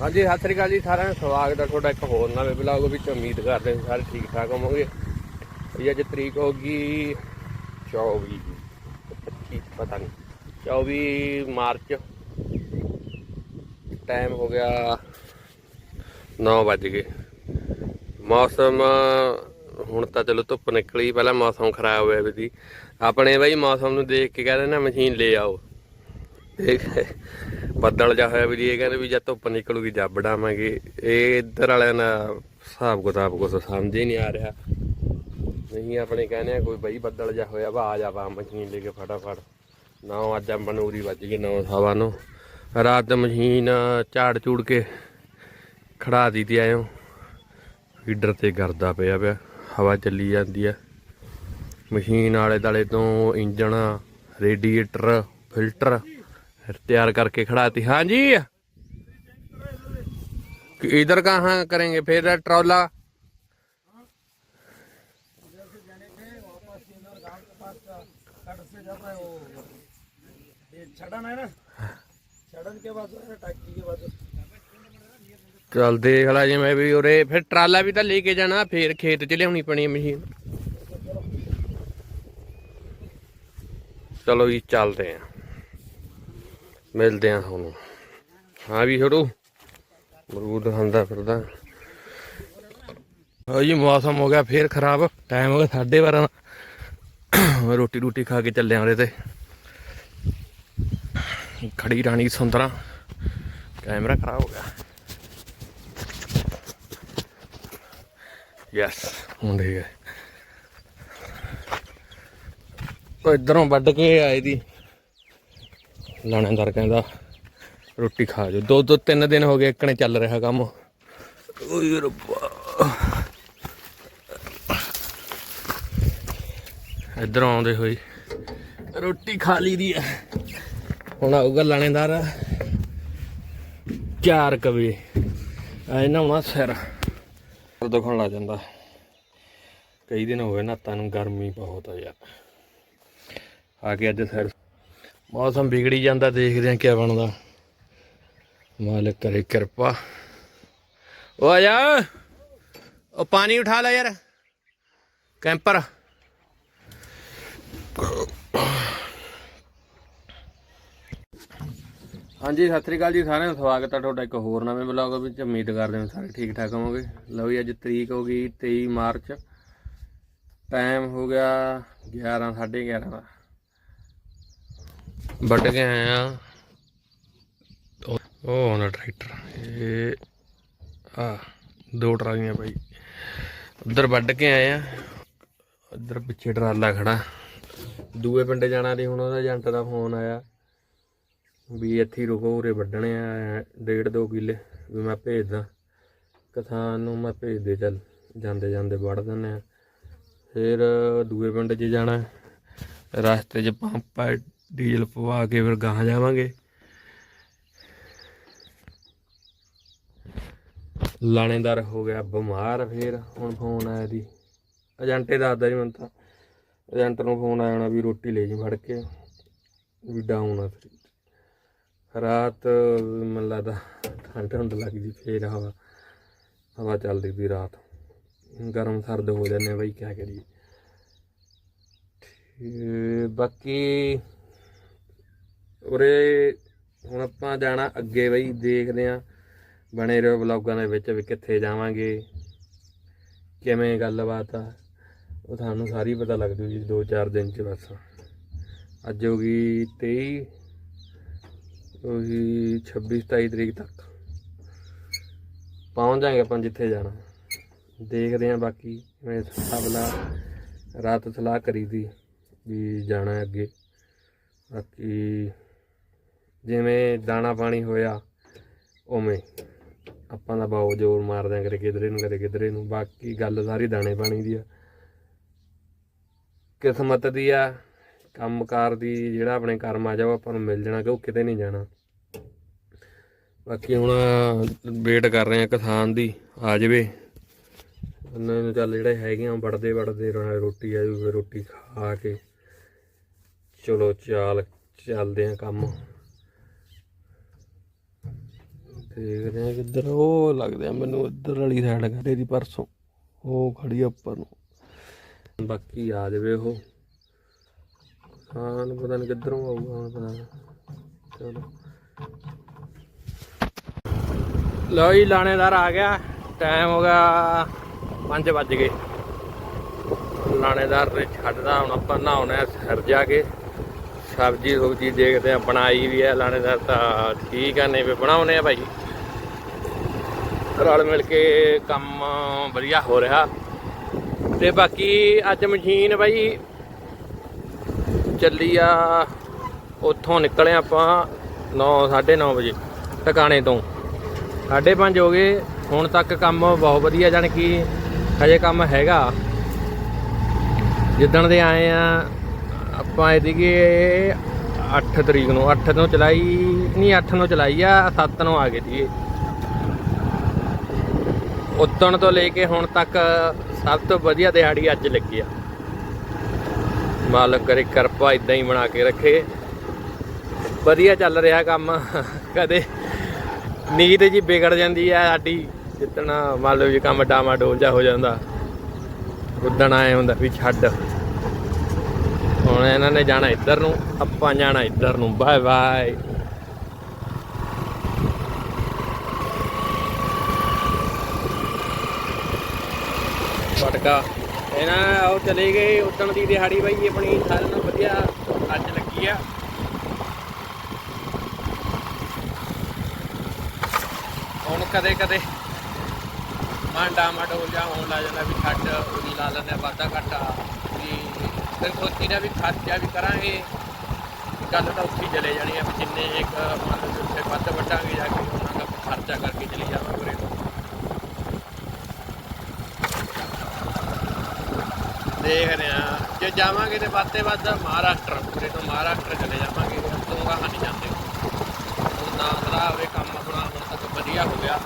ਹਾਂਜੀ, ਸਤਿ ਸ੍ਰੀ ਅਕਾਲ ਜੀ ਸਾਰਿਆਂ ਦਾ ਸਵਾਗਤ ਹੈ ਤੁਹਾਡਾ ਇੱਕ ਹੋਰ ਨਵੇਂ ਵਲੌਗ ਵਿੱਚ। ਉਮੀਦ ਕਰਦੇ ਹਾਂ ਸਾਰੇ ਠੀਕ ਠਾਕ ਹੋਵੋਗੇ। ਇਹ ਅੱਜ ਤਰੀਕ ਹੋ ਗਈ 24 25 ਪਤਾ ਨਹੀਂ। 24 ਮਾਰਚ। ਟਾਈਮ ਹੋ ਗਿਆ 9 ਵੱਜ ਗਏ। ਮੌਸਮ, ਹੁਣ ਤਾਂ ਚਲੋ ਧੁੱਪ ਨਿਕਲੀ। ਪਹਿਲਾਂ ਮੌਸਮ ਖਰਾਬ ਹੋਇਆ ਵੀ ਸੀ। ਆਪਣੇ ਬਾਈ ਮੌਸਮ ਨੂੰ ਦੇਖ ਕੇ ਕਹਿੰਦੇ ਨਾ ਮਸ਼ੀਨ ਲੈ ਆਓ। ਇਹ ਬੱਦਲ ਜਾ ਹੋਇਆ ਵੀ ਜੀ, ਇਹ ਕਹਿੰਦੇ ਵੀ ਜਦ ਧੁੱਪ ਨਿਕਲੂਗੀ ਜੱਬ ਡਾਵਾਂਗੇ ਇਹ ਇੱਧਰ ਵਾਲਿਆਂ ਦਾ ਹਿਸਾਬ ਕਿਤਾਬ ਕੁਛ ਸਮਝ ਹੀ ਨਹੀਂ ਆ ਰਿਹਾ। ਨਹੀਂ, ਆਪਣੇ ਕਹਿੰਦੇ ਆ ਕੋਈ ਬਈ ਬੱਦਲ ਜਾ ਹੋਇਆ ਵਾ ਆ ਜਾ ਵਾ ਮਸ਼ੀਨ ਲੈ ਕੇ ਫਟਾਫਟ। ਨਾ ਅੱਜ ਬਨੂਰੀ ਵੱਜ ਗਈ, ਨੌ ਸਵਾ ਨੂੰ। ਰਾਤ ਮਸ਼ੀਨ ਝਾੜ ਚੂੜ ਕੇ ਖੜਾ ਦਿੱਤੀ ਆਇਓ ਫੀਡਰ ਤੇ ਕਰਦਾ ਪਿਆ ਪਿਆ, ਹਵਾ ਚੱਲੀ ਜਾਂਦੀ ਆ। ਮਸ਼ੀਨ ਆਲੇ ਦਾਲੇ ਤੋਂ ਇੰਜਣ, ਰੇਡੀਏਟਰ, ਫਿਲਟਰ ਤਿਆਰ करके खड़ाती हाँ जी कि इधर कहाँ करेंगे फिर ट्रॉला छड़न है ना छड़न के बाद जो है टाकी के बाद ਚੱਲ ਦੇਖ ਲਾ ਜਿਵੇਂ ਵੀ ਉਰੇ ਫਿਰ ਟਰਾਲਾ ਵੀ ਤਾਂ ਲੈ ਕੇ ਜਾਣਾ ਫਿਰ ਖੇਤ ਚ ਲਿਆਉਣੀ ਪੈਣੀ ਹੈ ਮਸ਼ੀਨ ਚਲੋ ਜੀ ਚੱਲਦੇ ਆਂ ਮਿਲਦੇ ਆਂ ਤੁਹਾਨੂੰ। ਹਾਂ ਵੀ ਛੋਟੂ ਮਰੂਦ ਖਾਂਦਾ ਫਿਰਦਾ। ਹਾਂ ਜੀ, ਮੌਸਮ ਹੋ ਗਿਆ ਫੇਰ ਖਰਾਬ ਟਾਈਮ ਹੋ ਗਿਆ 12:30 ਰੋਟੀ ਰੋਟੀ ਖਾ ਕੇ ਚੱਲੇ ਆਂ ਉਰੇ ਤੇ। ਖੜੀ ਰਾਣੀ ਸੁੰਦਰਾ, ਕੈਮਰਾ ਖਰਾਬ ਹੋ ਗਿਆ। ਯੈਸ ਹੁਣ ਠੀਕ ਹੈ ਉਹ ਇਧਰੋਂ ਵੱਢ ਕੇ ਆਏ ਦੀ। ਲਾਣੇਦਾਰ ਕਹਿੰਦਾ ਰੋਟੀ ਖਾ ਜੋ ਦੋ ਦੋ ਤਿੰਨ ਦਿਨ ਹੋ ਗਏ ਇੱਕਣੇ ਚੱਲ ਰਿਹਾ ਕੰਮ। ਓਏ ਰੱਬਾ। ਇਧਰੋਂ ਆਉਂਦੇ ਹੋਈ ਰੋਟੀ ਖਾ ਲਈ ਦੀ ਹੈ। ਹੁਣ ਆਊਗਾ ਲਾਣੇਦਾਰ। ਚਾਰ ਕਵੇ ਐ ਨਹਾਉਣਾ ਸਿਰ। ਦੁਖਣ ਲੱਗ ਜਾਂਦਾ। ਕਈ ਦਿਨ ਹੋ ਗਏ ਨਾਤਾਂ ਨੂੰ, ਗਰਮੀ ਬਹੁਤ ਆ ਯਾਰ। ਆ ਕੇ ਅੱਜ ਸਿਰ ਮੌਸਮ ਵਿਗੜੀ ਜਾਂਦਾ, ਦੇਖਦੇ ਆ ਕੀ ਬਣਦਾ। ਮਾਲਕ ਕਰੇ ਕਿਰਪਾ। ਉਹ ਆ ਜਾ। ਉਹ ਪਾਣੀ ਉਠਾ ਲੈ ਯਾਰ। ਕੈਂਪਰ। ਹਾਂਜੀ, ਸਤਿ ਸ੍ਰੀ ਅਕਾਲ ਜੀ ਸਾਰਿਆਂ ਨੂੰ ਸਵਾਗਤ ਹੈ ਤੁਹਾਡਾ ਇੱਕ ਹੋਰ ਨਵੇਂ ਵਲੌਗ ਵਿੱਚ। ਉਮੀਦ ਕਰਦੇ ਹਾਂ ਸਾਰੇ ਠੀਕ ਠਾਕ ਹੋਵੋਗੇ। ਲਓ ਜੀ, ਅੱਜ ਤਰੀਕ ਹੋ ਗਈ 23 ਮਾਰਚ। ਟਾਈਮ ਹੋ ਗਿਆ 11 11:30 ਦਾ। ਵੱਢ ਕੇ ਆਏ ਆ। ਉਹ ਆਉਂਦਾ ਟਰੈਕਟਰ। ਇਹ ਆ, ਦੋ ਟਰਾਲੀਆਂ ਭਾਈ ਉਧਰ ਵੱਢ ਕੇ ਆਏ ਆ। ਉਧਰ ਪਿੱਛੇ ਟਰਾਲਾ ਖੜਾ। ਦੂਏ ਪਿੰਡ ਜਾਣਾ ਸੀ, ਹੁਣ ਉਹਦਾ ਏਜੰਟ ਦਾ ਫੋਨ ਆਇਆ ਵੀ ਇੱਥੇ ਰੁਕੋ, ਉਰੇ ਵੱਢਣੇ ਆ, ਡੇਢ ਦੋ ਕਿੱਲੇ, ਵੀ ਮੈਂ ਭੇਜਦਾ। ਕਿਸਾਨ ਨੂੰ ਮੈਂ ਭੇਜ ਦੇ ਚੱਲ ਜਾਂਦੇ ਜਾਂਦੇ ਵੱਢ ਦਿੰਦੇ ਆ। ਫਿਰ ਦੂਏ ਪਿੰਡ 'ਚ ਜਾਣਾ। ਰਸਤੇ 'ਚ ਪੰਪ ਆ ਡੀਜ਼ਲ ਪਵਾ ਕੇ ਫਿਰ ਗਾਂ ਜਾਵਾਂਗੇ। ਲਾਣੇਦਾਰ ਹੋ ਗਿਆ ਬਿਮਾਰ ਫਿਰ, ਹੁਣ ਫੋਨ ਆਇਆ ਦੀ ਏਜੰਟੇ ਦੱਸਦਾ ਜੀ ਮੈਨੂੰ ਤਾਂ। ਏਜੰਟ ਨੂੰ ਫੋਨ ਆਇਆ ਹੋਣਾ ਵੀ ਰੋਟੀ ਲੈ ਜੀ ਫੜ ਕੇ, ਵੀ ਡਾਊਨ ਆ ਫਿਰ। ਰਾਤ ਮੈਨੂੰ ਲੱਗਦਾ ਠੰਡ ਠੰਡ ਲੱਗਦੀ ਫੇਰ ਹਵਾ ਹਵਾ ਚੱਲਦੀ ਵੀ ਰਾਤ। ਗਰਮ ਸਰਦ ਹੋ ਜਾਂਦੇ ਆ ਬਈ, ਕਿਆ ਕਰੀਏ। ਤੇ ਬਾਕੀ ਉਰੇ ਹੁਣ ਆਪਾਂ ਜਾਣਾ ਅੱਗੇ ਬਈ, ਦੇਖਦੇ ਆ ਬਣੇ ਰਹੋ ਵਲੌਗਾਂ ਦੇ ਵਿੱਚ ਵੀ ਕਿੱਥੇ ਜਾਵਾਂਗੇ, ਕਿਵੇਂ ਗੱਲਬਾਤ ਆ। ਉਹ ਤੁਹਾਨੂੰ ਸਾਰੀ ਪਤਾ ਲੱਗ ਜੂ ਜੀ 2-4 ਦਿਨ ਚ ਬਸ। ਅੱਜ ਹੋ ਗਈ 23 ਉਹੀ 26 27 ਤਰੀਕ ਤੱਕ। ਪਹੁੰਚ ਜਾਾਂਗੇ ਆਪਾਂ ਜਿੱਥੇ ਜਾਣਾ। ਦੇਖਦੇ ਆਂ ਬਾਕੀ ਮੈਂ ਸਭਲਾ ਰਾਤ ਸਲਾਹ ਕਰੀ ਦੀ ਵੀ ਜਾਣਾ ਅੱਗੇ। ਬਾਕੀ ਜਿਵੇਂ ਦਾਣਾ ਪਾਣੀ ਹੋਇਆ, ਉਵੇਂ ਆਪਾਂ ਦਾ ਬਹੁਤ ਜੋਰ ਮਾਰਦੇ ਆਂ ਕਰੇ ਕਿਧਰੇ ਨੂੰ ਕਰੇ ਕਿਧਰੇ ਨੂੰ, ਬਾਕੀ ਗੱਲ ਸਾਰੀ ਦਾਣੇ ਪਾਣੀ ਦੀ ਆ। ਕਿਸਮਤ ਦੀ ਆ, ਕੰਮਕਾਰ ਦੀ ਜਿਹੜਾ ਆਪਣੇ ਕਰਮ ਆ ਜਾਓ, ਆਪਾਂ ਨੂੰ ਮਿਲ ਜਾਣਾ ਕਿ ਉਹ ਕਿਤੇ ਨਹੀਂ ਜਾਣਾ। ਬਾਕੀ ਹੁਣ ਵੇਟ ਕਰ ਰਹੇ ਆ ਕਿਸਾਨ ਦੀ, ਆ ਜਾਵੇ। ਉਹਨਾਂ ਨੂੰ ਚੱਲ ਜਿਹੜੇ ਹੈਗੇ ਆ ਵੜਦੇ ਵੜਦੇ ਰੋਟੀ ਆ ਜੂ ਰੋਟੀ ਖਾ ਕੇ। ਚਲੋ, ਚਾਲ ਚੱਲਦੇ ਆ ਕੰਮ। ਦੇਖਦੇ ਆ ਕਿੱਧਰ ਉਹ ਲੱਗਦੇ ਆ ਮੈਨੂੰ ਇੱਧਰ ਵਾਲੀ ਸਾਈਡ ਘੜੇ ਦੀ ਪਰਸੋਂ। ਉਹ ਖੜੀ ਉੱਪਰ ਨੂੰ। ਬਾਕੀ ਆ ਜਾਵੇ ਉਹ। ਹਾਂ ਪਤਾ ਨਹੀਂ ਕਿੱਧਰੋਂ ਆਊਗਾ, ਹੁਣ ਪਤਾ ਨੀ। ਚਲੋ। ਲਓ ਜੀ, ਲਾਣੇਦਾਰ ਆ ਗਿਆ। ਟਾਈਮ ਹੋ ਗਿਆ 5 ਵੱਜ ਗਏ। ਲਾਣੇਦਾਰ ਨੇ ਛੱਡਦਾ ਹੁਣ ਆਪਾਂ ਨਹਾਉਣਾ ਸਿਰ ਜਾ ਕੇ। ਸਬਜੀ ਸੁਬਜੀ ਦੇਖਦੇ ਆ, ਬਣਾਈ ਵੀ ਹੈ ਲਾਣੇਦਾਰ ਤਾਂ ਠੀਕ ਆ ਨਹੀਂ ਵੀ ਬਣਾਉਨੇ ਆ ਭਾਈ। ਰਲ ਮਿਲ ਕੇ ਕੰਮ ਵਧੀਆ ਹੋ ਰਿਹਾ। ਤੇ ਬਾਕੀ ਅੱਜ ਮਸ਼ੀਨ ਬਾਈ ਚੱਲੀ ਆ, ਉੱਥੋਂ ਨਿਕਲੇ ਆਪਾਂ 9 9:30 ਵਜੇ ਟਿਕਾਣੇ ਤੋਂ। 5:30 ਹੋ ਗਏ, ਹੁਣ ਤੱਕ ਕੰਮ ਬਹੁਤ ਵਧੀਆ ਜਾਣੀ ਕਿ ਹਜੇ ਕੰਮ ਹੈਗਾ। ਜਿੱਦਣ ਦੇ ਆਏ ਆ, ਆਪਾਂ ਇਹਦੀਗੇ 8 ਤਰੀਕ ਨੂੰ 8 ਤੋਂ ਚਲਾਈ, ਨਹੀਂ 8 ਨੂੰ ਚਲਾਈ ਆ 7 ਨੂੰ ਆ ਗਏ ਸੀਗੇ ਉਤਣ ਤੋਂ ਲੈ ਕੇ ਹੁਣ ਤੱਕ ਸਭ ਤੋਂ ਵਧੀਆ ਦਿਹਾੜੀ ਅੱਜ ਲੱਗੀ ਆ। ਮਾਲਕ ਕਰੇ, ਕਿਰਪਾ ਇਦਾਂ ਹੀ ਬਣਾ ਕੇ ਰੱਖੇ। ਵਧੀਆ ਚੱਲ ਰਿਹਾ ਕੰਮ। ਕਦੇ ਨੀਂਦ ਜੀ ਵਿਗੜ ਜਾਂਦੀ ਆ, ਸਾਡੀ ਜਿੱਤਣਾ, ਮੰਨ ਲਓ ਜੀ ਕੰਮ ਡਾਮਾ ਡੋਲ ਜਾ ਹੋ ਜਾਂਦਾ। ਉਦਣ ਆਏ ਹੁੰਦਾ ਵੀ ਛੱਡ। ਹੁਣ ਇਹਨਾਂ ਨੇ ਜਾਣਾ ਇੱਧਰ ਨੂੰ, ਆਪਾਂ ਜਾਣਾ ਇੱਧਰ ਨੂੰ। ਬਾਏ ਬਾਏ ਫਟਕਾ। ਇਹਨਾਂ ਉਹ ਚਲੇ ਗਏ ਉਦਣ ਦੀ ਦਿਹਾੜੀ ਬਾਈ ਆਪਣੀ ਸਾਰਿਆਂ ਨੂੰ ਵਧੀਆ ਅੱਜ ਲੱਗੀ ਆ। ਹੁਣ ਕਦੇ ਕਦੇ ਮਾਂਡਾ ਮਡੋਲ ਜਾ ਹੋਣ ਲੱਗ ਜਾਂਦਾ ਵੀ ਛੱਡ ਉਹਦੀ ਲਾ ਲੈਂਦੇ ਆ, ਵਾਧਾ ਘਾਟਾ। ਵੀ ਫਿਰ ਸੋਚੀ ਦਾ ਵੀ ਖਰਚਾ ਵੀ ਕਰਾਂਗੇ। ਗੱਲ ਤਾਂ ਉੱਥੇ ਹੀ ਚਲੇ ਜਾਣੀ ਆ ਵੀ ਜਿੰਨੇ ਇੱਕ ਮੰਨ ਲਓ ਉੱਥੇ ਵੱਧ ਵੱਟਾਂਗੇ ਜਾ ਕੇ, ਉਹਨਾਂ ਦਾ ਖਰਚਾ ਕਰਕੇ ਚਲੀ ਜਾਵਾਂਗੇ ਉਰੇ। ਤੋਂ ਦੇਖ ਰਹੇ ਆ ਜੇ ਜਾਵਾਂਗੇ ਤੇ ਵੱਧਤੇ ਵੱਧ ਮਹਾਰਾਸ਼ਟਰ ਉਰੇ ਤੋਂ ਮਹਾਰਾਸ਼ਟਰ ਚਲੇ ਜਾਵਾਂਗੇ। ਉਤੋਂ ਗਾ ਨਹੀਂ ਜਾਂਦੇ। ਉਹ ਨਾ ਖਰਾ ਹੋਵੇ ਕੰਮ ਆਪਣਾ ਹੁਣ ਤੱਕ ਵਧੀਆ ਹੋ ਗਿਆ।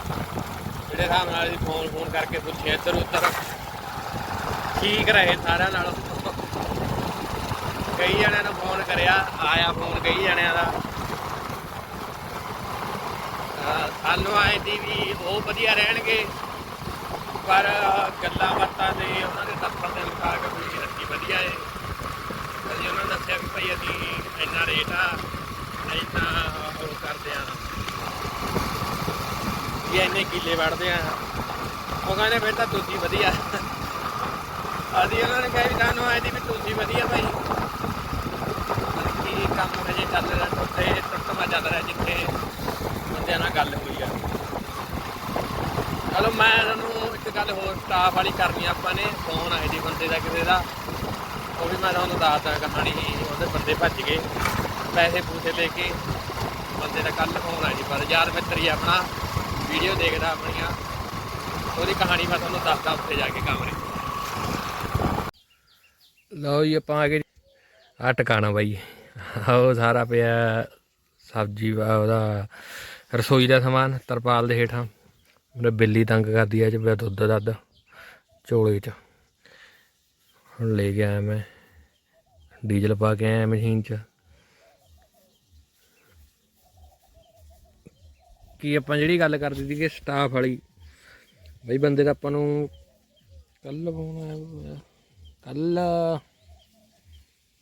ਜਿਹੜੇ ਹਿਸਾਬ ਨਾਲ ਅਸੀਂ ਫੋਨ ਫੋਨ ਕਰਕੇ ਪੁੱਛੇ ਇੱਧਰ ਉੱਧਰ। ਠੀਕ ਰਹੇ ਸਾਰਿਆਂ ਨਾਲ। ਕਈ ਜਣਿਆਂ ਨੂੰ ਫੋਨ ਕਰਿਆ, ਆਇਆ ਫੋਨ ਕਈ ਜਣਿਆਂ ਦਾ। ਸਾਨੂੰ ਆਏ ਦੀ ਵੀ ਉਹ ਵਧੀਆ ਰਹਿਣਗੇ। ਪਰ ਗੱਲਾਂ ਬਾਤਾਂ ਦੇ ਉਹਨਾਂ ਦੇ ਤੱਥਾਂ ਦੇ ਮੁਤਾਬਕ ਵੀ ਰੱਖੀ ਵਧੀਆ ਹੈ ਅਸੀਂ ਉਹਨਾਂ ਨੂੰ ਦੱਸਿਆ ਵੀ ਭਾਈ ਅਸੀਂ ਇੰਨਾ ਰੇਟ ਆ ਇੰਨਾ ਉਹ ਕਰਦੇ ਆ। ਵੀ ਇੰਨੇ ਕਿੱਲੇ ਵੜਦੇ ਆ। ਉਹ ਕਹਿੰਦੇ ਫਿਰ ਤਾਂ ਤੁਸੀਂ ਵਧੀਆ। ਅਸੀਂ ਉਹਨਾਂ ਨੇ ਕਿਹਾ ਵੀ ਸਾਨੂੰ ਆਏ ਦੀ ਵੀ ਤੁਸੀਂ ਵਧੀਆ ਭਾਈ। ਕੀ ਕੰਮ ਹਜੇ ਚੱਲ ਰਿਹਾ ਉੱਥੇ, ਟੁੱਟਵਾ ਚੱਲ ਰਿਹਾ ਜਿੱਥੇ ਬੰਦਿਆਂ ਨਾਲ ਗੱਲ ਹੋਈ ਆ। ਚਲੋ ਮੈਂ ਤੁਹਾਨੂੰ ਗੱਲ ਹੋਰ ਸਟਾਫ ਵਾਲੀ ਕਰਨੀ ਆਪਾਂ ਨੇ ਫੋਨ ਆਏ ਜੀ ਬੰਦੇ ਦਾ ਕਿਸੇ ਦਾ। ਉਹ ਵੀ ਮੈਂ ਤੁਹਾਨੂੰ ਦੱਸਦਾ ਕਹਾਣੀ ਉਹਦੇ ਬੰਦੇ ਭੱਜ ਗਏ। ਪੈਸੇ ਪੂਸੇ ਲੈ ਕੇ ਬੰਦੇ ਦਾ ਕੱਲ ਫੋਨ ਆਇਆ ਜੀ, ਪਰ ਯਾਰ ਮਿੱਤਰੀ ਆਪਣਾ। ਵੀਡੀਓ ਦੇਖਦਾ ਆਪਣੀਆਂ। ਉਹਦੀ ਕਹਾਣੀ ਮੈਂ ਤੁਹਾਨੂੰ ਦੱਸਦਾ ਉੱਥੇ ਜਾ ਕੇ ਕਮਰੇ ਲਓ ਜੀ, ਆਪਾਂ ਆ ਗਏ ਆ ਟਿਕਾਣਾ ਬਾਈ। ਉਹ ਸਾਰਾ ਪਿਆ ਸਬਜ਼ੀ ਵਾ ਉਹਦਾ ਰਸੋਈ ਦਾ ਸਮਾਨ, ਤਰਪਾਲ ਦੇ ਹੇਠਾਂ। ਮੇਰੇ ਬਿੱਲੀ ਤੰਗ ਕਰਦੀ ਆ ਚ ਪਿਆ ਦੁੱਧ ਦੱਧ ਚੋਲੇ ਚ। ਹੁਣ ਲੈ ਕੇ ਆਇਆ ਮੈਂ, ਡੀਜ਼ਲ ਪਾ ਕੇ ਆਇਆ ਮਸ਼ੀਨ ਚ। ਕੀ ਆਪਾਂ ਜਿਹੜੀ ਗੱਲ ਕਰਦੇ ਸੀ ਕਿ ਸਟਾਫ ਵਾਲੀ, ਬਈ ਬੰਦੇ ਦਾ ਆਪਾਂ ਨੂੰ ਕੱਲ ਫੋਨ ਆਇਆ, ਕੱਲ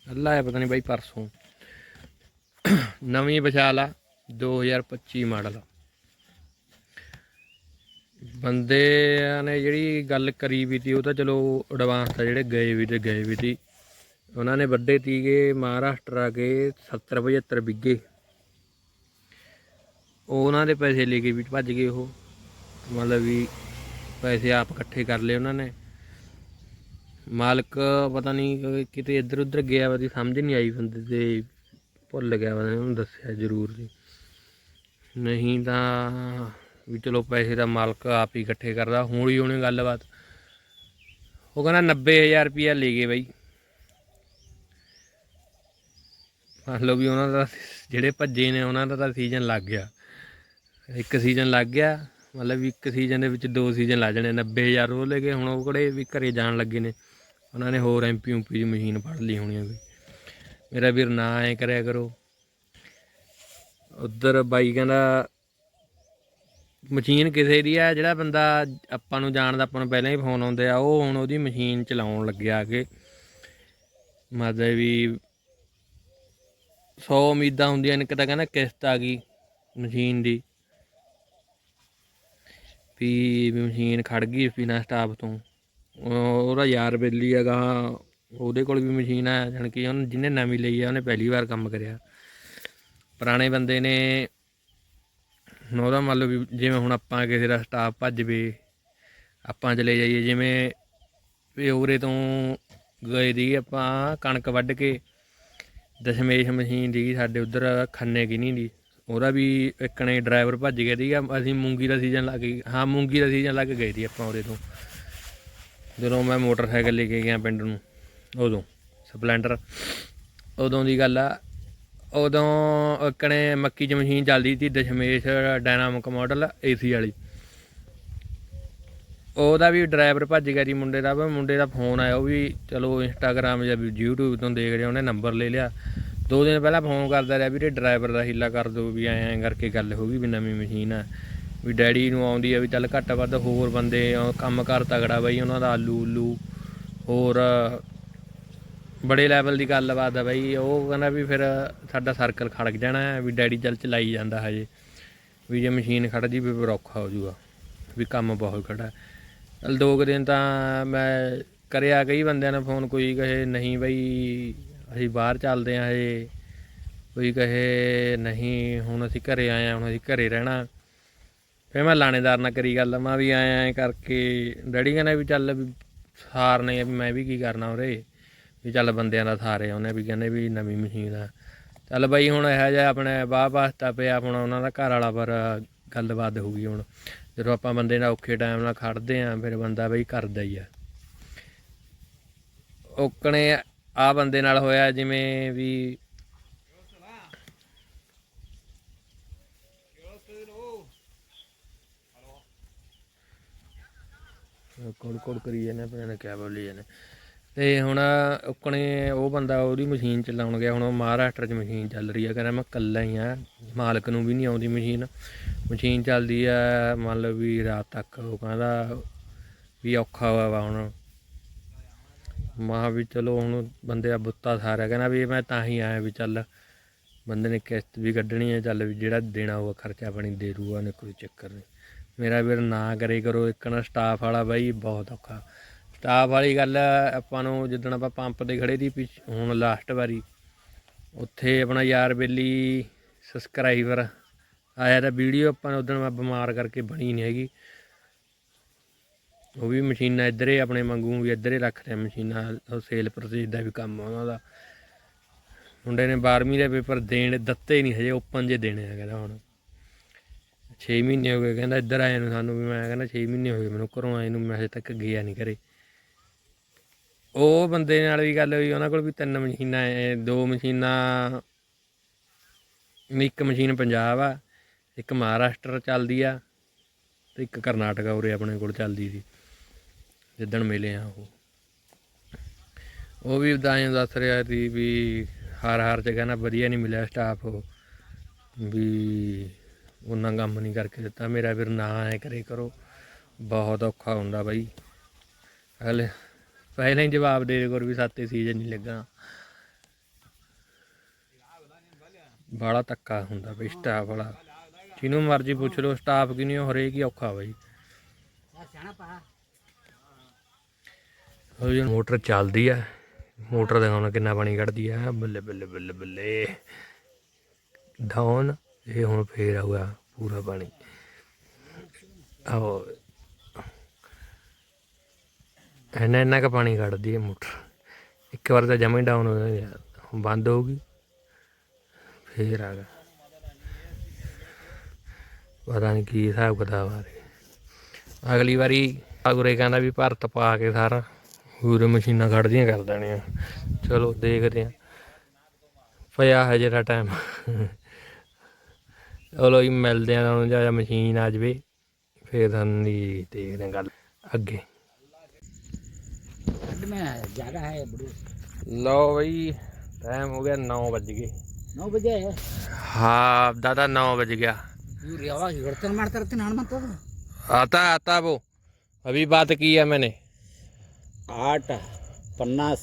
ਕੱਲ ਆਇਆ ਪਤਾ ਨਹੀਂ ਬਾਈ ਪਰਸੋਂ। ਨਵੀਂ ਵਿਸ਼ਾਲ ਵਿਸ਼ਾਲਾ 2025 ਮਾਡਲ। ਬੰਦਿਆਂ ਨੇ ਜਿਹੜੀ ਗੱਲ ਕਰੀ ਵੀ ਤੀ, ਉਹ ਤਾਂ ਚਲੋ ਐਡਵਾਂਸ ਆ ਜਿਹੜੇ ਗਏ ਵੀ ਤੇ ਗਏ ਵੀ ਤੀ। ਉਹਨਾਂ ਨੇ ਵੱਡੇ ਤੀਗੇ ਮਹਾਰਾਸ਼ਟਰ ਆ ਕੇ 70 75 ਬਿੱਗੇ ਉਹਨਾਂ ਦੇ ਪੈਸੇ ਲੈ ਕੇ ਵੀ ਭੱਜ ਗਏ ਉਹ। ਮਤਲਬ ਵੀ ਪੈਸੇ ਆਪ ਇਕੱਠੇ ਕਰ ਲਏ ਉਹਨਾਂ ਨੇ। ਮਾਲਕ ਪਤਾ ਨਹੀਂ ਕਿਤੇ ਇੱਧਰ ਉੱਧਰ ਗਿਆ ਵਾ ਦੀ ਸਮਝ ਨਹੀਂ ਆਈ ਬੰਦੇ ਤੇ। ਭੁੱਲ ਗਿਆ ਵਾ, ਉਹਨੂੰ ਦੱਸਿਆ ਜ਼ਰੂਰ ਸੀ ਨਹੀਂ ਤਾਂ ਵੀ ਚਲੋ ਪੈਸੇ ਦਾ ਮਾਲਕ ਆਪ ਹੀ ਇਕੱਠੇ ਕਰਦਾ, ਹੋਣੀ ਹੋਣੀ ਗੱਲਬਾਤ। ਉਹ ਕਹਿੰਦਾ 90000 ਰੁਪਇਆ ਲੈ ਗਏ ਬਾਈ। ਮੰਨ ਲਓ ਵੀ ਉਹਨਾਂ ਦਾ, ਜਿਹੜੇ ਭੱਜੇ ਨੇ ਉਹਨਾਂ ਦਾ ਤਾਂ ਸੀਜ਼ਨ ਲੱਗ ਗਿਆ। ਇੱਕ ਸੀਜ਼ਨ ਲੱਗ ਗਿਆ, ਮਤਲਬ ਵੀ ਇੱਕ ਸੀਜ਼ਨ ਦੇ ਵਿੱਚ ਦੋ ਸੀਜ਼ਨ ਲੱਗ ਜਾਣੇ। 90000 ਉਹ ਲੈ ਗਏ, ਹੁਣ ਉਹ ਕਿਹੜੇ ਵੀ ਘਰੇ ਜਾਣ ਲੱਗੇ ਨੇ। ਉਹਨਾਂ ਨੇ ਹੋਰ ਐਮਪੀ ਉਂਪੀ ਦੀ ਮਸ਼ੀਨ ਫੜ ਲਈ ਹੋਣੀ ਆ ਮੇਰਾ ਵੀਰ ਨਾ ਐ ਕਰਿਆ ਕਰੋ। ਉਧਰ ਬਾਈ ਕਹਿੰਦਾ ਮਸ਼ੀਨ ਕਿਸੇ ਦੀ ਆ, ਜਿਹੜਾ ਬੰਦਾ ਆਪਾਂ ਨੂੰ ਜਾਣਦਾ, ਆਪਾਂ ਨੂੰ ਪਹਿਲਾਂ ਹੀ ਫੋਨ ਆਉਂਦੇ ਆ, ਉਹ ਹੁਣ ਉਹਦੀ ਮਸ਼ੀਨ ਚਲਾਉਣ ਲੱਗਿਆ ਕਿ ਮਤਲਬ ਵੀ 100 ਉਮੀਦਾਂ ਹੁੰਦੀਆਂ ਨੇ, ਇੱਕ ਕਹਿੰਦਾ ਕਿਸ਼ਤ ਆ ਗਈ ਮਸ਼ੀਨ ਦੀ, ਵੀ ਮਸ਼ੀਨ ਖੜ ਗਈ ਬਿਨਾਂ ਸਟਾਫ ਤੋਂ। ਉਹਦਾ ਯਾਰ ਬੇਲੀ ਹੈਗਾ, ਉਹਦੇ ਕੋਲ ਵੀ ਮਸ਼ੀਨ ਆ, ਜਾਣੀ ਕਿ ਉਹਨੇ ਜਿਹਨੇ ਨਵੀਂ ਲਈ ਆ, ਉਹਨੇ ਪਹਿਲੀ ਵਾਰ ਕੰਮ ਕਰਿਆ। ਪੁਰਾਣੇ ਬੰਦੇ ਨੇ ਉਹਦਾ ਮੰਨ ਲਓ ਵੀ ਜਿਵੇਂ ਹੁਣ ਆਪਾਂ ਕਿਸੇ ਦਾ ਸਟਾਫ ਭੱਜ ਵੇ ਆਪਾਂ ਚਲੇ ਜਾਈਏ, ਜਿਵੇਂ ਵੀ ਉਰੇ ਤੋਂ ਗਏ ਦੀ ਆਪਾਂ ਕਣਕ ਵੱਢ ਕੇ, ਦਸ਼ਮੇਸ਼ ਮਸ਼ੀਨ ਦੀ, ਸਾਡੇ ਉਧਰ ਖੰਨੇ ਕਿਨੀ ਦੀ ਉਹਦਾ ਵੀ ਇੱਕ ਨੇ ਡਰਾਈਵਰ ਭੱਜ ਗਿਆ ਸੀਗਾ, ਅਸੀਂ ਮੂੰਗੀ ਦਾ ਸੀਜ਼ਨ ਲੱਗ ਗਈ, ਹਾਂ, ਮੂੰਗੀ ਦਾ ਸੀਜ਼ਨ ਲੱਗ ਗਏ ਸੀ ਆਪਾਂ ਉਰੇ ਤੋਂ। ਜਦੋਂ ਮੈਂ ਮੋਟਰਸਾਈਕਲ ਲੈ ਕੇ ਗਿਆ ਪਿੰਡ ਨੂੰ, ਉਦੋਂ, ਸਪਲੈਂਡਰ, ਉਦੋਂ ਦੀ ਗੱਲ ਆ ਉਦੋਂ ਇੱਕਣੇ ਮੱਕੀ ਚ ਮਸ਼ੀਨ ਚੱਲਦੀ ਸੀ ਦਸ਼ਮੇਸ਼ ਡਾਇਨਾਮਿਕ ਮਾਡਲ, ਏਸੀ ਵਾਲੀ। ਉਹਦਾ ਵੀ ਡਰਾਈਵਰ ਭੱਜ ਗਿਆ ਜੀ ਮੁੰਡੇ ਦਾ ਪਰ ਮੁੰਡੇ ਦਾ ਫੋਨ ਆਇਆ, ਉਹ ਵੀ ਚਲੋ ਇੰਸਟਾਗ੍ਰਾਮ ਜਾਂ ਵੀ YouTube ਤੋਂ ਦੇਖ ਰਿਹਾ, ਉਹਨੇ ਨੰਬਰ ਲੈ ਲਿਆ। ਦੋ ਦਿਨ ਪਹਿਲਾਂ ਫੋਨ ਕਰਦਾ ਰਿਹਾ, ਵੀਰੇ ਡਰਾਈਵਰ ਦਾ ਹੀਲਾ ਕਰ ਦਿਓ, ਵੀ ਐਂ ਐਂ ਕਰਕੇ ਗੱਲ ਹੋ ਗਈ ਵੀ ਨਵੀਂ ਮਸ਼ੀਨ ਆ। ਵੀ ਡੈਡੀ ਨੂੰ ਆਉਂਦੀ ਆ ਵੀ ਚੱਲ ਘੱਟ ਵੱਧ ਹੋਰ ਬੰਦੇ ਕੰਮ ਕਰ ਤਗੜਾ ਬਾਈ, ਉਹਨਾਂ ਦਾ ਆਲੂ ਉੱਲੂ ਹੋਰ ਬੜੇ ਲੈਵਲ ਦੀ ਗੱਲਬਾਤ ਆ ਬਾਈ। ਉਹ ਕਹਿੰਦਾ ਵੀ ਫਿਰ ਸਾਡਾ ਸਰਕਲ ਖੜਕ ਜਾਣਾ ਵੀ ਡੈਡੀ ਚੱਲ ਚਲਾਈ ਜਾਂਦਾ ਹਜੇ। ਵੀ ਜੇ ਮਸ਼ੀਨ ਖੜ ਜੀ ਵੀ ਔਖਾ ਹੋ ਜੂਗਾ ਵੀ ਕੰਮ ਬਹੁਤ ਖੜਾ ਹੈ। ਚੱਲ ਦੋ ਕੁ ਦਿਨ ਤਾਂ ਮੈਂ ਕਰਿਆ ਕਈ ਬੰਦਿਆਂ ਨੇ ਫੋਨ ਕੋਈ ਕਹੇ ਨਹੀਂ ਬਈ, ਅਸੀਂ ਬਾਹਰ ਚੱਲਦੇ ਆਂ ਹਜੇ। ਕੋਈ ਕਹੇ ਨਹੀਂ, ਹੁਣ ਅਸੀਂ ਘਰੇ ਆਏ ਆਂ ਹੁਣ ਅਸੀਂ ਘਰੇ ਰਹਿਣਾ। ਫਿਰ ਮੈਂ ਲਾਣੇਦਾਰ ਨਾਲ ਕਰੀ ਗੱਲ, ਮੈਂ ਵੀ ਆਇਆ ਐਂ ਕਰਕੇ। ਡੈਡੀ ਕਹਿੰਦਾ ਵੀ ਚੱਲ ਵੀ ਸਾਰਨੇ ਆ ਵੀ ਮੈਂ ਵੀ ਕੀ ਕਰਨਾ ਉਰੇ। ਵੀ ਚੱਲ ਬੰਦਿਆਂ ਦਾ ਸਾਰੇ ਉਹਨੇ ਵੀ ਕਹਿੰਦੇ ਵੀ ਨਵੀਂ ਮਸ਼ੀਨ ਆ। ਚੱਲ ਬਾਈ ਹੁਣ ਇਹੋ ਜਿਹਾ ਆਪਣੇ ਬਾਹ ਵਾਸਤਾ ਪਿਆ ਹੁਣ ਉਹਨਾਂ ਦਾ ਘਰ ਵਾਲਾ ਪਰ ਗੱਲਬਾਤ ਹੋ ਗਈ ਹੁਣ। ਜਦੋਂ ਆਪਾਂ ਬੰਦੇ ਨਾਲ ਔਖੇ ਟਾਈਮ ਨਾਲ ਖੜਦੇ ਆਂ ਫਿਰ ਬੰਦਾ ਬਈ ਕਰਦਾ ਹੀ ਆ। ਔਕਣੇ ਆ ਬੰਦੇ ਨਾਲ ਹੋਇਆ ਜਿਵੇਂ ਵੀ ਕੋੜ ਕੋੜ ਕਰੀ ਜਾਂਦੇ ਪਤਾ ਨਹੀਂ ਕਿਆ ਬੋਲੀ ਜਾਂਦੇ। ਤੇ ਹੁਣ ਉਕਣੇ ਉਹ ਬੰਦਾ ਉਹਦੀ ਮਸ਼ੀਨ ਚਲਾਉਣ ਗਿਆ, ਹੁਣ ਉਹ ਮਹਾਰਾਸ਼ਟਰ 'ਚ ਮਸ਼ੀਨ ਚੱਲ ਰਹੀ ਆ, ਕਹਿੰਦਾ ਮੈਂ ਇਕੱਲਾ ਹੀ ਆ, ਮਾਲਕ ਨੂੰ ਵੀ ਨਹੀਂ ਆਉਂਦੀ ਮਸ਼ੀਨ। ਮਸ਼ੀਨ ਚੱਲਦੀ ਆ, ਮੰਨ ਲਓ ਵੀ ਰਾਤ ਤੱਕ ਉਹ ਕਹਿੰਦਾ ਵੀ ਔਖਾ ਹੋਇਆ ਵਾ ਹੁਣ। ਮਾ ਵੀ ਚਲੋ ਹੁਣ ਬੰਦੇ ਦਾ ਬੁੱਤਾ ਸਾਰਾ ਕਹਿੰਦਾ ਵੀ ਮੈਂ ਤਾਂ ਹੀ ਆਇਆ ਵੀ ਚੱਲ ਬੰਦੇ ਨੇ ਕਿਸ਼ਤ ਵੀ ਕੱਢਣੀ ਹੈ ਚੱਲ ਵੀ ਜਿਹੜਾ ਦੇਣਾ ਹੋਊਗਾ ਖਰਚਾ ਪਾਣੀ ਦੇ ਦੂਗਾ ਨੇ ਕੋਈ ਚੱਕਰ ਨਹੀਂ। ਮੇਰਾ ਵੀਰ ਨਾ ਕਰੇ ਕਰੋ, ਇੱਕ ਨਾ ਸਟਾਫ ਵਾਲਾ ਬਾਈ, ਬਹੁਤ ਔਖਾ। ਸਟਾਫ ਵਾਲੀ ਗੱਲ ਆਪਾਂ ਨੂੰ ਜਿੱਦਣ ਆਪਾਂ ਪੰਪ ਤੇ ਖੜੇ ਦੀ ਪਿੱਛ- ਹੁਣ ਲਾਸਟ ਵਾਰੀ, ਉੱਥੇ ਆਪਣਾ ਯਾਰ ਬੇਲੀ ਸਬਸਕ੍ਰਾਈਬਰ ਆਇਆ ਤਾਂ ਵੀਡੀਓ ਆਪਾਂ ਨੇ ਉਦੋਂ ਮੈਂ ਬਿਮਾਰ ਕਰਕੇ ਬਣੀ ਨਹੀਂ ਹੈਗੀ। ਉਹ ਵੀ ਮਸ਼ੀਨਾਂ ਇੱਧਰੇ ਆਪਣੇ ਮੰਗੂ ਵੀ ਇੱਧਰੇ ਰੱਖ ਰਿਹਾ ਮਸ਼ੀਨਾਂ, ਉਹ ਸੇਲ ਪ੍ਰੋਸੈਸ ਦਾ ਵੀ ਕੰਮ ਆ ਉਹਨਾਂ ਦਾ। ਮੁੰਡੇ ਨੇ 12ਵੀਂ ਦੇ ਪੇਪਰ ਦੇਣ ਦਿੱਤੇ ਨਹੀਂ ਹਜੇ ਓਪਨ ਜੇ ਦੇਣੇ ਆ ਕਹਿੰਦਾ ਹੁਣ। 6 ਮਹੀਨੇ ਹੋ ਗਏ, ਕਹਿੰਦਾ ਇੱਧਰ ਆਏ ਨੂੰ ਸਾਨੂੰ ਵੀ, ਮੈਂ ਕਹਿੰਦਾ 6 ਮਹੀਨੇ ਹੋ ਗਏ, ਮੈਨੂੰ ਘਰੋਂ ਆਏ ਨੂੰ, ਮੈਂ ਹਜੇ ਤੱਕ ਗਿਆ ਨਹੀਂ ਘਰੇ। ਉਹ ਬੰਦੇ ਨਾਲ ਵੀ ਗੱਲ ਹੋਈ, ਉਹਨਾਂ ਕੋਲ ਵੀ ਤਿੰਨ ਮਸ਼ੀਨਾਂ ਐ, ਦੋ ਮਸ਼ੀਨਾਂ, ਇੱਕ ਮਸ਼ੀਨ ਪੰਜਾਬ ਆ, ਇੱਕ ਮਹਾਰਾਸ਼ਟਰ ਚੱਲਦੀ ਆ ਤੇ ਇੱਕ ਕਰਨਾਟਕਾ ਉਰੇ ਆਪਣੇ ਕੋਲ ਚੱਲਦੀ ਸੀ, ਜਿੱਦਣ ਮਿਲੇ ਆ ਉਹ। ਉਹ ਵੀ ਉਦਾਂ ਹੀ ਦੱਸ ਰਿਹਾ ਸੀ ਵੀ ਹਰ ਹਰ ਜਗ੍ਹਾ ਕਹਿੰਦਾ ਵਧੀਆ ਨਹੀਂ ਮਿਲਿਆ ਸਟਾਫ ਵੀ ਉਹਨਾਂ ਕੰਮ ਨਹੀਂ ਕਰਕੇ ਦਿੱਤਾ, ਮੇਰਾ ਵੀਰ ਨਾ ਐ ਕਰੇ ਕਰੋ, ਬਹੁਤ ਔਖਾ ਹੁੰਦਾ ਬਾਈ। ਹਲੇ ਪਹਿਲਾਂ ਹੀ ਜਵਾਬ ਦੇ ਦੇ ਕਰੋ ਵੀ ਸਾਤੇ ਸੀਜ਼ਨ ਨਹੀਂ ਲੱਗਾ। ਬੜਾ ਤੱਕਾ ਹੁੰਦਾ ਬਈ ਸਟਾਫ ਵਾਲਾ। ਜਿਹਨੂੰ ਮਰਜ਼ੀ ਪੁੱਛ ਲਓ ਸਟਾਫ ਕਿ ਨਹੀਂ ਹਰੇਕ ਹੀ ਔਖਾ ਬਈ। ਉਹ ਜੀ ਮੋਟਰ ਚੱਲਦੀ ਆ। ਮੋਟਰ ਦੇ ਹੁਣ ਕਿੰਨਾ ਪਾਣੀ ਕੱਢਦੀ ਆ। ਬੱਲੇ ਬੱਲੇ ਬੱਲੇ ਬੱਲੇ। ਡਾਊਨ, ਇਹ ਹੁਣ ਫੇਰ ਆਊਗਾ ਪੂਰਾ ਪਾਣੀ। ਆਓ ਇੰਨਾ ਇੰਨਾ ਕੁ ਪਾਣੀ ਕੱਢਦੀ ਹੈ ਮੋਟਰ। ਇੱਕ ਵਾਰ ਤਾਂ ਜਮਾ ਹੀ ਡਾਊਨ ਹੋ ਜਾਂਦਾ ਬੰਦ ਹੋ ਗਈ ਫੇਰ ਆ ਗਿਆ। ਪਤਾ ਨਹੀਂ ਕੀ ਹਿਸਾਬ ਕਿਤਾਬ ਆ ਰਿਹਾ। ਅਗਲੀ ਵਾਰੀ ਅਗਰੇ ਕਹਿੰਦਾ ਵੀ ਭਰਤ ਪਾ ਕੇ ਸਾਰਾ ਪੂਰੇ ਮਸ਼ੀਨਾਂ ਕੱਢਦੀਆਂ ਕਰ ਦੇਣੀਆਂ। ਚਲੋ ਦੇਖਦੇ ਆ। ਪਿਆ ਹੈ ਜਿਹੜਾ ਟਾਈਮ ਚਲੋ ਜੀ, ਮਿਲਦੇ ਆ ਤੁਹਾਨੂੰ। ਜਾਂ ਮਸ਼ੀਨ ਆ ਜਾਵੇ। ਫੇਰ ਤੁਹਾਨੂੰ ਦੇਖਦੇ ਆ ਗੱਲ। ਅੱਗੇ। बेड में जगह है ब्रो लो भाई टाइम हो गया नौ बज गए नौ बजे हाँ दादा नौ बज गया ಯಾವಾಗ ಹೇಳ್ತಾನೆ ಮಾಡ್ತಾ ಇರ್ತೀನಿ ಹಣ್ಣು ಮತ್ತೆ ಆತ ಆತ ಬೋ अभी बात की है मैंने आठ पन्नास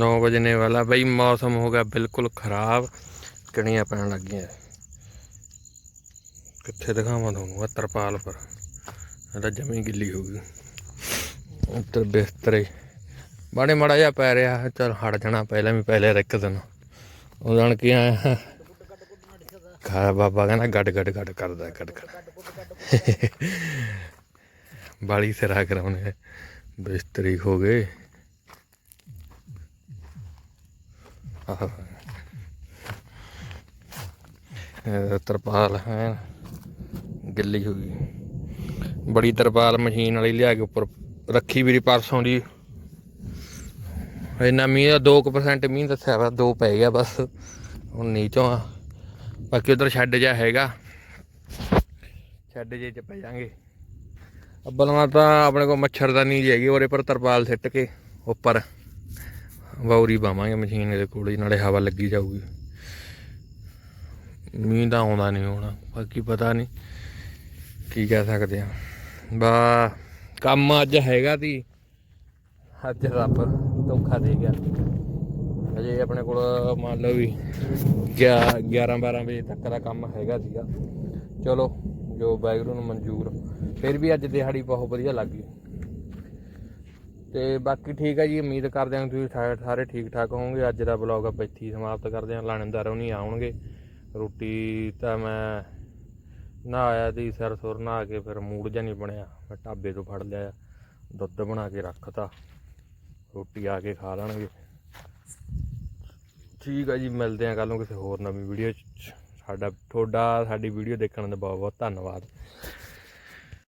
नौ बजने वाला भाई मौसम हो गया बिल्कुल ख़राब कड़ियाँ पैन लग गई कितने दिखावा थोनू तरपाल पर ਪਰ ਜਮੀ ਗਿੱਲੀ ਹੋ ਗਈ। ਉੱਤਰ ਬਿਸਤਰੇ। ਬਾੜੇ ਮੜਾ ਜਾ ਪੈ ਰਿਹਾ, ਚਲ ਹਟ ਜਾਣਾ, ਪਹਿਲਾਂ ਵੀ ਪਹਿਲੇ ਇੱਕ ਦਿਨ। ਉਹ ਜਾਣ ਕੇ ਆਇਆ। ਖਾ, ਬਾਬਾ ਕਹਿੰਦਾ ਗੱਡ ਗੱਡ ਗੱਡ ਕਰਦਾ, ਗੱਡ ਗੱਡ। ਬਾਲੀ ਸਿਰਾ ਕਰਾਉਣੇ ਬਿਸਤਰੀ ਹੋ ਗਏ। ਆਹ। ਤਰਪਾਲ ਹੈ। ਗਿੱਲੀ ਹੋ ਗਈ। ਬੜੀ ਤਰਪਾਲ ਮਸ਼ੀਨ ਵਾਲੀ ਲਿਆ ਕੇ ਉੱਪਰ ਰੱਖੀ ਵੀਰੀ ਪਰਸੋਂ ਦੀ। ਇੰਨਾ ਮੀਂਹ ਦਾ 2% ਮੀਂਹ ਦੱਸਿਆ ਵਾ, ਦੋ ਪੈ ਗਿਆ ਬਸ, ਹੁਣ ਨੀਚੋਂ ਆ। ਬਾਕੀ ਉਧਰ ਛੱਡ ਜਿਹਾ ਹੈਗਾ। ਸ਼ੈੱਡ ਜੇ ਚ ਪੈ ਜਾਾਂਗੇ। ਅੱਬਲ ਤਾਂ ਆਪਣੇ ਕੋਲ ਮੱਛਰਦਾਨੀ ਜੀ ਹੈਗੀ, ਉਹਦੇ ਪਰ ਤਰਪਾਲ ਸਿੱਟ ਕੇ ਉੱਪਰ ਵੌਰੀ ਪਾਵਾਂਗੇ ਮਸ਼ੀਨ ਦੇ ਕੋਲ ਹੀ, ਨਾਲੇ ਹਵਾ ਲੱਗੀ ਜਾਊਗੀ। ਮੀਂਹ ਦਾ ਆਉਂਦਾ ਨਹੀਂ ਹੋਣਾ, ਬਾਕੀ ਪਤਾ ਨਹੀਂ ਕੀ ਕਹਿ ਸਕਦੇ ਆ। ਬਾ, ਕੰਮ ਅੱਜ ਹੈਗਾ ਤੀ। ਅੱਜ ਰੱਬ ਧੋਖਾ ਦੇ ਗਿਆ। ਅਜੇ ਆਪਣੇ ਕੋਲ ਮੰਨ ਲਓ ਵੀ 11 12 ਵਜੇ ਤੱਕ ਦਾ ਕੰਮ ਹੈਗਾ ਸੀਗਾ। ਚਲੋ, ਜੋ ਵਾਹਿਗੁਰੂ ਨੂੰ ਮਨਜ਼ੂਰ। ਫਿਰ ਵੀ ਅੱਜ ਦਿਹਾੜੀ ਬਹੁਤ ਵਧੀਆ ਲੱਗ ਗਈ। ਤੇ ਬਾਕੀ ਠੀਕ ਹੈ ਜੀ, ਉਮੀਦ ਕਰਦੇ ਹਾਂ ਤੁਸੀਂ ਸਾ- ਸਾਰੇ ਠੀਕ ਠਾਕ ਹੋਵੋਗੇ। ਅੱਜ ਦਾ ਬਲੌਗ ਆਪਾਂ ਇੱਥੇ ਸਮਾਪਤ ਕਰਦੇ ਹਾਂ। ਲਾਣੇਦਾਰ ਉਹ ਨਹੀਂ ਆਉਣਗੇ। ਰੋਟੀ ਤਾਂ ਮੈਂ ਨਹਾਇਆ ਦੀ ਸਿਰ ਸੁਰ ਨਹਾ ਕੇ ਫਿਰ ਮੂਡ ਜਿਹਾ ਨਹੀਂ ਬਣਿਆ। ਮੈਂ ਢਾਬੇ ਤੋਂ ਫੜ ਲਿਆ, ਦੁੱਧ ਬਣਾ ਕੇ ਰੱਖਤਾ, ਰੋਟੀ ਆ ਕੇ ਖਾ ਲੈਣਗੇ। ਠੀਕ ਆ ਜੀ, ਮਿਲਦੇ ਹਾਂ ਕੱਲ ਨੂੰ ਕਿਸੇ ਹੋਰ ਨਵੀਂ ਵੀਡੀਓ 'ਚ। ਸਾਡਾ, ਤੁਹਾਡਾ ਸਾਡੀ ਵੀਡੀਓ ਦੇਖਣ ਦਾ ਬਹੁਤ ਬਹੁਤ ਧੰਨਵਾਦ।